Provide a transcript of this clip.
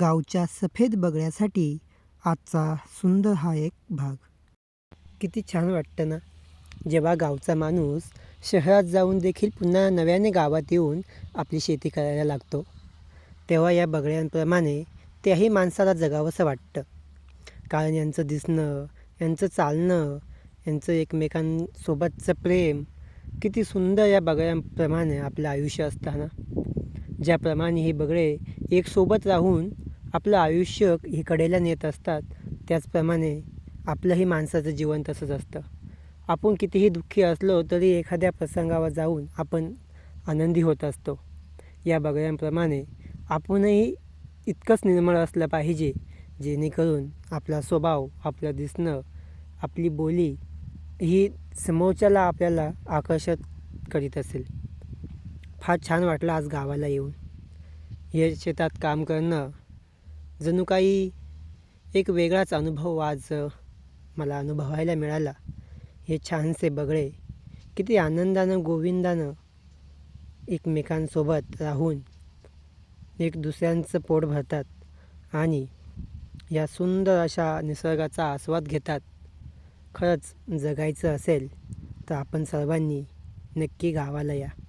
गावच्या सफेद बगळ्यासाठी आजचा सुंदर हा एक भाग. किती छान वाटतं ना? जेव्हा गावचा माणूस शहरात जाऊन देखील पुन्हा नव्याने गावात येऊन आपली शेती करायला लागतो तेव्हा या बगळ्यांप्रमाणे त्याही माणसाला जगावंसं वाटतं. कारण यांचं दिसणं यांचं चालणं यांचं एकमेकांसोबतचं प्रेम किती सुंदर या बगळ्यांप्रमाणे आपलं आयुष्य असताना ज्याप्रमाणे हे बगळे एकसोबत राहून आपलं आयुष्य ही कडेला नेत असतात त्याचप्रमाणे आपलंही माणसाचं जीवन तसंच असतं. आपण कितीही दुःखी असलो तरी एखाद्या प्रसंगावर जाऊन आपण आनंदी होत असतो. या बगळ्यांप्रमाणे आपणही इतकंच निर्मळ असलं पाहिजे जेणेकरून आपला स्वभाव आपलं दिसणं आपली बोली ही समोरच्याला आपल्याला आकर्षित करीत असेल. फार छान वाटलं आज गावाला येऊन. हे शेतात काम करणं जणू काही एक वेगळाच अनुभव आज मला अनुभवायला मिळाला. हे छानसे बगळे किती आनंदानं गोविंदानं एकमेकांसोबत राहून एक दुसऱ्यांचं पोट भरतात आणि या सुंदर अशा निसर्गाचा आस्वाद घेतात. खरंच जगायचं असेल तर आपण सर्वांनी नक्की गावाला या.